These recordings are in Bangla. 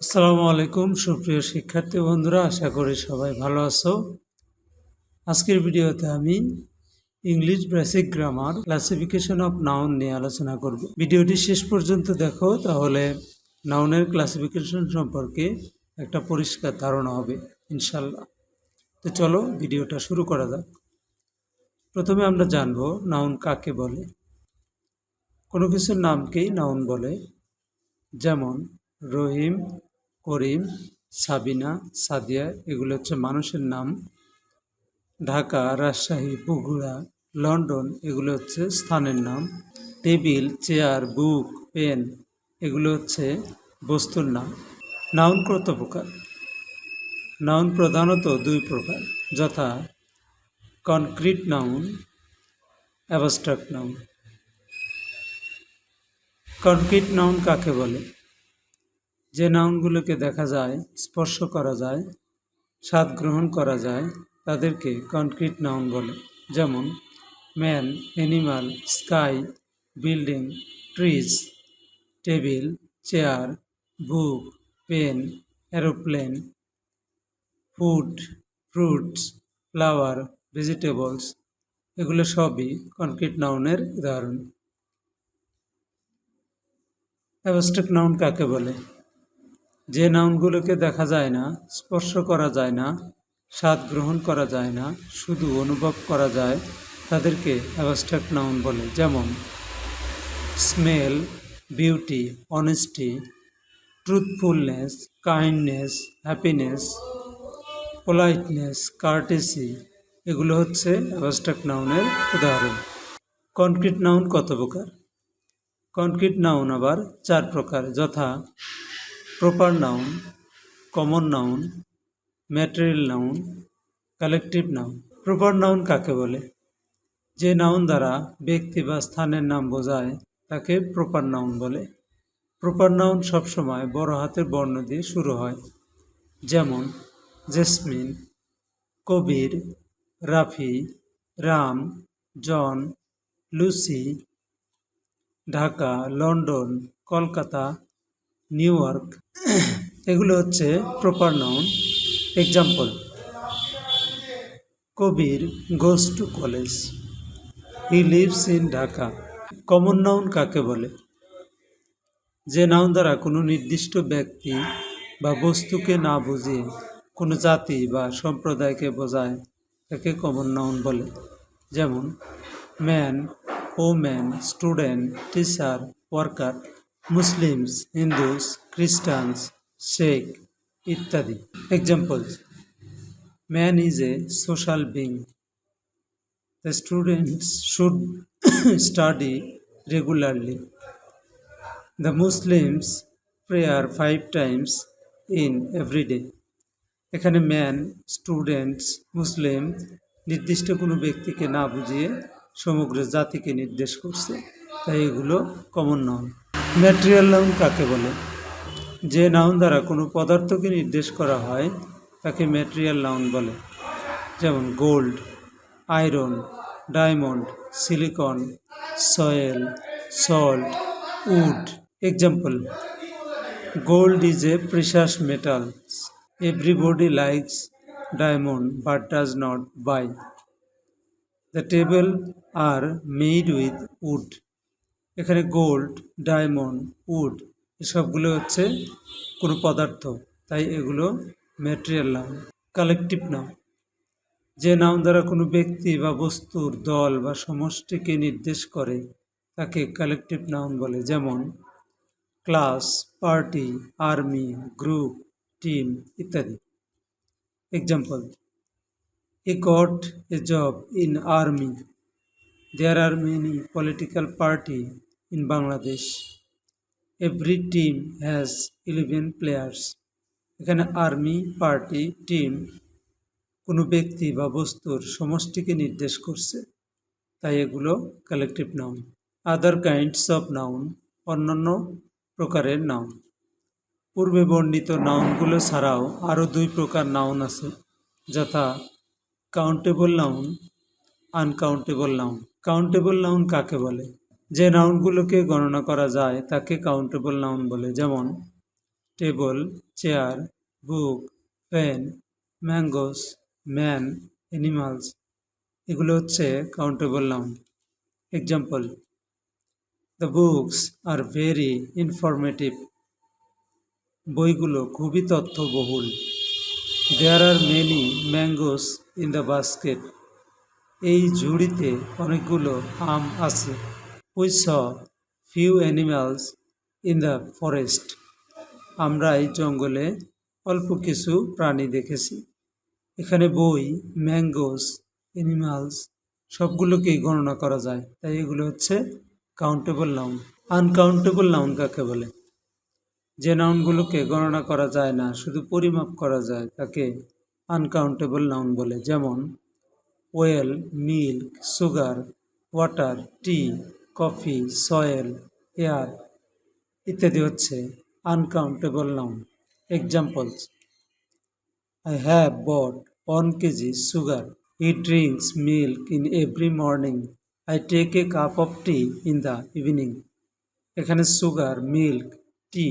আসসালামু আলাইকুম, সুপ্রিয় শিক্ষার্থী বন্ধুরা, আশা করি সবাই ভালো আছো। আজকের ভিডিওতে আমি English basic grammar, classification of noun নিয়ে আলোচনা করব। ভিডিওটি শেষ পর্যন্ত দেখো, তাহলে নাউনের ক্লাসিফিকেশন সম্পর্কে একটা পরিষ্কার ধারণা হবে ইনশাল্লাহ তো চলো, ভিডিওটা শুরু করা যাক। প্রথমে আমরা জানব, নাউন কাকে বলে? কোনো কিছুর নামকেই নাউন বলে। যেমন, রহিম করিম, সাবিনা, সাদিয়া, এগুলো হচ্ছে মানুষের নাম। ঢাকা, রাজশাহী, বগুড়া, লন্ডন, এগুলো হচ্ছে স্থানের নাম। টেবিল, চেয়ার, বুক, পেন, এগুলো হচ্ছে বস্তুর নাম। নাউন কত প্রকার? নাউন প্রধানত দুই প্রকার, যথা concrete noun, abstract noun. Concrete noun কাকে বলে? যে নাউনগুলোকে দেখা যায়, স্পর্শ করা যায়, স্বাদ গ্রহণ করা যায়, তাদেরকে কনক্রিট নাউন বলে। যেমন, man, animal, sky, building, trees, table, chair, book, pen aeroplane food, fruits, flower, vegetables, এগুলো সবই কনক্রিট নাউনের উদাহরণ। অ্যাবস্ট্রাক্ট নাউন কাকে বলে? যে নাউনগুলোকে দেখা যায় না, স্পর্শ করা যায় না, স্বাদ গ্রহণ করা যায় না, শুধু অনুভব করা যায়, তাদেরকে অ্যাবস্ট্রাক্ট নাউন বলে। যেমন, smell, beauty, honesty, truthfulness, kindness, happiness, politeness, courtesy, এগুলো হচ্ছে অ্যাবস্ট্রাক্ট নাউনের উদাহরণ। কনক্রিট নাউন কত প্রকার? কনক্রিট নাউন আবার চার প্রকার, যথা proper noun common noun material noun collective noun proper noun কাকে বলে? যে নাউন দ্বারা ব্যক্তি বা স্থানের নাম বোঝায়, তাকে প্রপার নাউন বলে। প্রপার নাউন সবসময় বড় হাতের বর্ণ দিয়ে শুরু হয়। যেমন, Jesmin, Kabir, Rafi, Ram, John, Lucy, Dhaka, London, Kolkata New York এগুলো হচ্ছে proper noun example Kabir goes to college he lives in Dhaka common noun কাকে বলে? যে নাউন দ্বারা কোনো নির্দিষ্ট ব্যক্তি বা বস্তুকে না বুঝিয়ে কোনো জাতি বা সম্প্রদায়কে বোঝায়, তাকে কমন নাউন বলে। যেমন man woman student teacher worker Muslims Hindus Christians Sheikh ইত্যাদি। Examples man is a social being the students should study regularly the Muslims prayer five times in every day এখানে ম্যান স্টুডেন্টস মুসলিম নির্দিষ্ট কোনো ব্যক্তিকে না বুঝিয়ে সমগ্র জাতিকে নির্দেশ করছে। তাই এগুলো কমন নাউন ম্যাটেরিয়াল নাউন কাকে বলে? যে নাউন দ্বারা কোনো পদার্থকে নির্দেশ করা হয়, তাকে ম্যাটেরিয়াল নাউন বলে। যেমন gold, iron, diamond, silicon, soil, salt, wood. Example gold is a precious metal. Everybody likes diamond but does not buy. The table are made with wood. এখানে গোল্ড ডায়মন্ড উড এসবগুলো হচ্ছে কোনো পদার্থ। তাই এগুলো ম্যাটেরিয়াল নাম কালেকটিভ নাম। যে নাম দ্বারা কোনো ব্যক্তি বা বস্তুর দল বা সমষ্টিকে নির্দেশ করে, তাকে কালেকটিভ নাউন বলে। যেমন class party army group team ইত্যাদি। Example a got a job in army there are many political party in Bangladesh. Every team has 11 players. এখানে আর্মি পার্টি টিম কোনো ব্যক্তি বা বস্তুর সমষ্টিকে নির্দেশ করছে, তাই এগুলো collective noun other kinds of noun অন্যান্য প্রকারের নাউন পূর্বে বর্ণিত নাউনগুলো ছাড়াও আরও দুই প্রকার নাউন আছে, যথা countable noun uncountable noun countable noun কাকে বলে যে নাউনগুলোকে গণনা করা যায় তাকে কাউন্টেবল নাউন বলে, যেমন table chair book pen mangoes man animals এগুলো হচ্ছে countable noun example the books are very informative বইগুলো খুবই তথ্যবহুল। There are many mangoes in the basket এই ঝুড়িতে অনেকগুলো আম আছে। We saw few animals in the forest আমরা এই জঙ্গলে অল্প কিছু প্রাণী দেখেছি। এখানে বই ম্যাঙ্গোস অ্যানিমালস সবগুলোকেই গণনা করা যায়। তাই এগুলো হচ্ছে কাউন্টেবল নাউন আনকাউন্টেবল নাউন কাকে বলে? যে নাউনগুলোকে গণনা করা যায় না, শুধু পরিমাপ করা যায়, তাকে আনকাউন্টেবল নাউন বলে। যেমন oil milk sugar water tea coffee, soil, air ইত্যাদি হচ্ছে uncountable noun examples I have bought 1 kg sugar. He drinks milk in every morning I take a cup of tea in the evening এখানে সুগার মিল্ক টি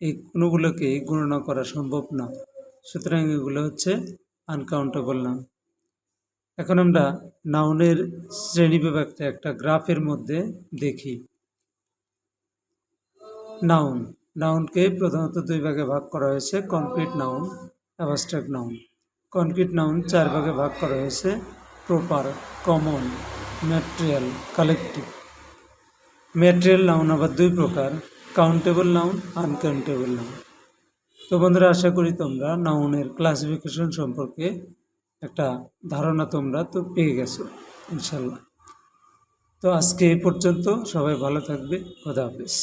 এই কোনোগুলোকে গণনা করা সম্ভব না। সুতরাং এগুলো হচ্ছে আনকাউন্টেবল নাউন এখন আমরা নাউনের শ্রেণি বিভাগটা একটা গ্রাফের মধ্যে দেখি। নাউন, নাউনকে প্রধানত দুই ভাগে ভাগ করা হয়েছে, concrete noun, abstract noun. Concrete noun চার ভাগে ভাগ করা হয়েছে, proper, common, material, collective. Material noun আবার দুই প্রকার, কাউন্টেবল নাউন, আনকাউন্টেবল নাউন। তো বন্ধুরা, আশা করি তোমরা নাউনের ক্লাসিফিকেশন সম্পর্কে একটা ধারণা তোমরা তো পেয়ে গেছো, ইনশাল্লাহ। তো আজকে এই পর্যন্ত সবাই ভালো থাকবে, খোদা হাফেজ।